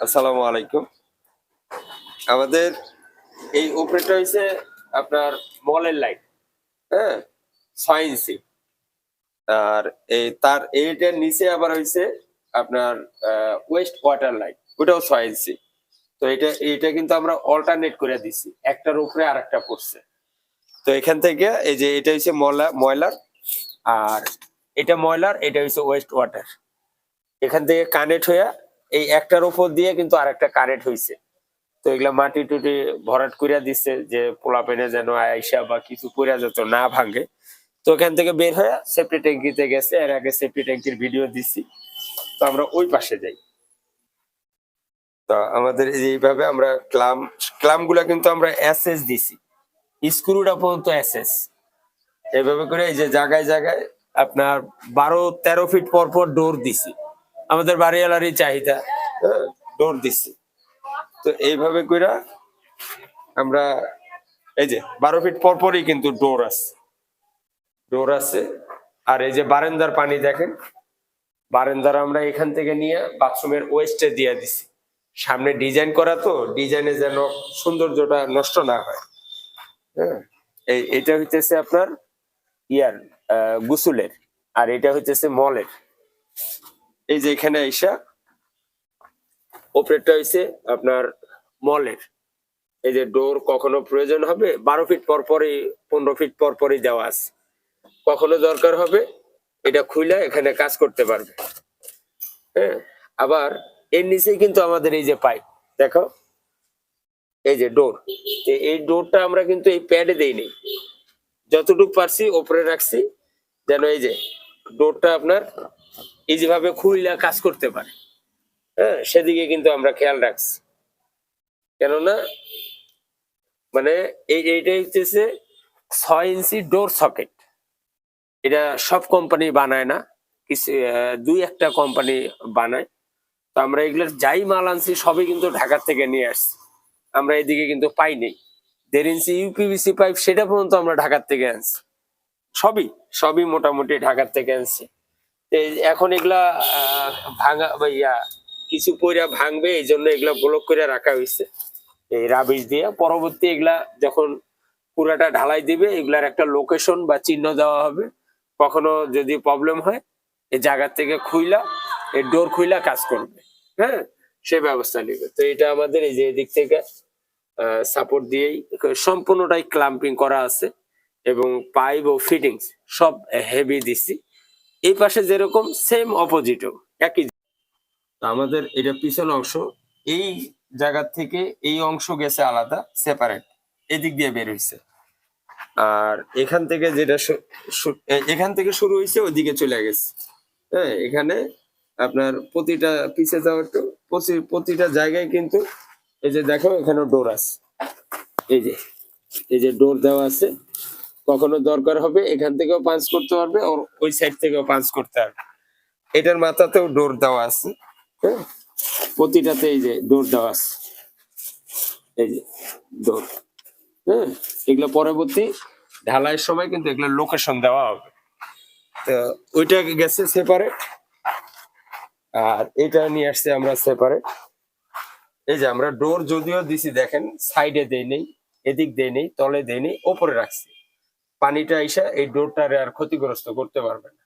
আসসালামু আলাইকুম। আমাদের এই উপরেটা হয়েছে আপনার মলের লাইট হ্যাঁ? ছয় আর এই তার এইটার নিচে আবার হয়েছে আপনার ওয়েস্ট ওয়াটার লাইট ওটাও ছয় তো এটা এটা কিন্তু আমরা অল্টারনেট করে দিছি, একটার উপরে আর একটা পড়ছে। তো এখান থেকে এই যে এটা হচ্ছে ময়লা ময়লার, আর এটা ময়লার, এটা হচ্ছে ওয়েস্ট ওয়াটার এখান থেকে কানেক্ট হয়ে এই একটার উপর দিয়ে কিন্তু আরেকটা কানেক্ট হয়েছে তো এগুলা মাটি টুটি ভরাট করিয়া দিচ্ছে যে পোলা পেনে যেন আইসা বা কিছু করিয়া যেত না ভাঙে। তো এখান থেকে বের হয়ে সেফটি ট্যাঙ্কিতে গেছে, এর আগে সেফটি ট্যাঙ্কির ভিডিও দিছি। তো আমরা ওই পাশে যাই। তো আমাদের এইভাবে আমরা ক্লাম ক্লামগুলা কিন্তু আমরা এস এস দিছি। স্ক্রুটা পর্যন্ত এস এস এইভাবে করে এই যে জায়গায় জায়গায় আপনার বারো তেরো ফিট পর পর ডোর দিছি। আমাদের বাড়িওয়ালারই চাহিদা ডোর দিছি তো এইভাবে কইরা আমরা এই যে বারো ফিট পর পরই কিন্তু ডোর আছে ডোর আছে আর এই যে বারান্দার পানি দেখেন, বারান্দার আমরা এখান থেকে নিয়ে বাথরুমের ওয়েস্টে দিয়ে দিছি। সামনে ডিজাইন করা তো ডিজাইনে যেন সৌন্দর্যটা নষ্ট না হয়। হ্যাঁ এটা হইতেছে আপনার ইয়ার গুসুলের, আর এটা হইতেছে মলের। এই যে এখানে আইসা ওপরেরটা হইছে আপনার মলের। এই যে ডোর কখনো প্রয়োজন হবে? বারো ফিট পর পরই, পনেরো ফিট পর পরই দেওয়া আছে। কখনো দরকার হবে? এটা খুলে এখানে কাজ করতে পারবে। হ্যাঁ? আবার এর নিচেই কিন্তু আমাদের এই যে পাইপ দেখো। এই যে ডোর এই ডোরটা আমরা কিন্তু এই প্যাডে দেইনি। যতটুকু পারছি ওপরে রাখছি। যেন এই যে ডোরটা আপনার ইজি ভাবে খুইলা কাজ করতে পারে। হ্যাঁ সেদিকে কিন্তু আমরা খেয়াল রাখছি। কেননা মানে এই এইটা হচ্ছে ছয় ইঞ্চি ডোর সকেট। এটা সব কোম্পানি বানায় না, কিছু দুই একটা কোম্পানি বানায়। তো আমরা এগুলোর যাই মাল আনছি, সবই কিন্তু ঢাকার থেকে নিয়ে আসছি। আমরা এদিকে কিন্তু পাইনি দেড় ইঞ্চি ইউপিভিসি পাইপ, সেটা পর্যন্ত আমরা ঢাকার থেকে আনছি। সবই সবই মোটামুটি ঢাকার থেকে আনছি। এই এখন এগুলা ভাঙা ইয়া, কিছু পয়রা ভাঙবে এই জন্য এগুলা ব্লক করে রাখা হয়েছে এই রাবিশ দিয়ে। পরবর্তী এগুলা যখন পুরাটা ঢালাই দিবে, এগুলার একটা লোকেশন বা চিহ্ন দেওয়া হবে। কখনো যদি প্রবলেম হয়, এই জায়গার থেকে খুইলা, এই ডোর খুইলা কাজ করবে। হ্যাঁ? সে ব্যবস্থা নেবে। তো এটা আমাদের এই যে এদিক থেকে সাপোর্ট দিয়েই সম্পূর্ণটাই ক্লাম্পিং করা আছে এবং পাইপ ও ফিটিংস সব হেভি দিছি। এই পাশে যেরকম সেম অপোজিটও একই তো আমাদের এটা পিছন অংশ, এই জায়গা থেকে এই অংশ গেছে আলাদা সেপারেট এদিক দিয়ে বের হয়েছে আর এখান থেকে যেটা এখান থেকে শুরু হয়েছে ওদিকে চলে গেছে। হ্যাঁ এখানে আপনার প্রতিটা পিছে যাওয়া প্রতি- প্রতিটা জায়গায় কিন্তু এই যে দেখো এখানে ডোর আছে। এই যে এই যে ডোর দেওয়া আছে। কখনো দরকার হবে, এখান থেকেও পাঞ্চ করতে পারবে, ওর ওই সাইড থেকেও পাঞ্চ করতে পারবে এটার মাথাতেও ডোর দেওয়া আছে হ্যাঁ? প্রতিটাতে এই যে ডোর দেওয়া আছে। এই যে ডোর হ্যাঁ? এগুলো পরবর্তী ঢালাইয়ের সময় কিন্তু এগুলো লোকেশন দেওয়া হবে। তো ওইটা গেছে সেপারেট আর এটা নিয়ে আসছে আমরা সেপারেট এই যে আমরা ডোর যদিও দিছি, দেখেন সাইডে দেই নেই, এদিক দেই নেই, তলে দেই নেই, ওপরে রাখছি। পানিটা এসে এই ডোরটার আর ক্ষতিগ্রস্ত করতে পারবে না।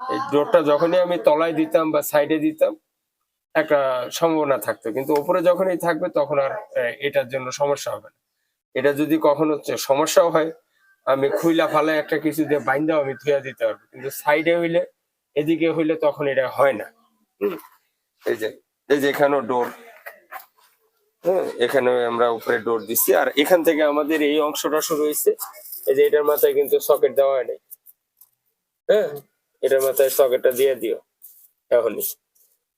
এই ডোরটা যখনই আমি তলায় দিতাম বা সাইডে দিতাম, একটা সম্ভাবনা থাকতো। কিন্তু উপরে যখনই থাকবে তখন আর এটার জন্য সমস্যা হবে না। এটা যদি কখনো সমস্যাও হয়, আমি খুইলা ফালে একটা কিছু দিয়ে বাইন্দাও আমি ধুয়া দিতে পারব। কিন্তু সাইডে হইলে, এদিকে হইলে তখন এটা হয় না। এই যে এই যে এখানেও ডোর। হ্যাঁ এখানে আমরা উপরে ডোর দিচ্ছি আর এখান থেকে আমাদের এই অংশটা শুরু হয়েছে। এই যে এটার মাথায় কিন্তু সকেট দেওয়া হয় নাই হ্যাঁ? এটার মাথায় সকেটটা দিয়ে দিও এখনই।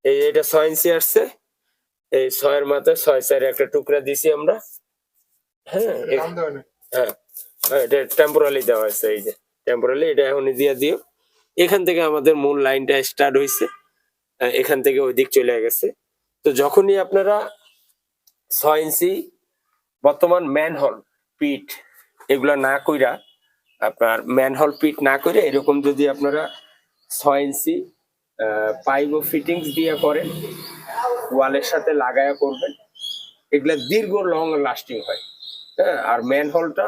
এই যে এটা ছয় ইঞ্চি আসছে এই ছয়ের মাথায় ছয় চারে একটা টুকরা দিছি আমরা। হ্যাঁ? হ্যাঁ। হ্যাঁ, এটা টেম্পোরালি দেওয়া আছে এই যে টেম্পোরালি এটা এখনই দিয়ে দিও। এখান থেকে আমাদের মূল লাইনটা স্টার্ট হয়েছে এখান থেকে ওই দিক চলে গেছে। তো যখনই আপনারা ছয় ইঞ্চি বর্তমান ম্যানহল পিট এগুলা না কইরা আপনার ম্যানহল পিট না করে এরকম যদি আপনারা ছয় ইঞ্চি পাইপ ও ফিটিংস দিয়ে করেন ওয়ালের সাথে লাগায়া করবেন, এগুলা দীর্ঘ লং লাস্টিং হয়। হ্যাঁ আর ম্যান হোলটা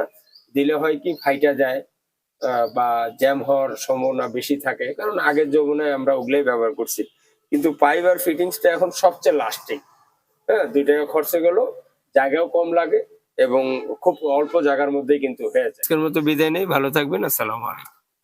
দিলে হয় কি ফাইটা যায় বা জ্যাম হওয়ার সম্ভাবনা বেশি থাকে, কারণ আগের যৌবনে আমরা ওগুলোই ব্যবহার করছি। কিন্তু পাইপ আর ফিটিংসটা এখন সবচেয়ে লাস্টিং হ্যাঁ দুই টাকা খরচে গেল জায়গাও কম লাগে এবং খুব অল্প জায়গার মধ্যেই কিন্তু হয়ে আজকের মতো বিদায় নেই, ভালো থাকবেন, আসসালামু আলাইকুম।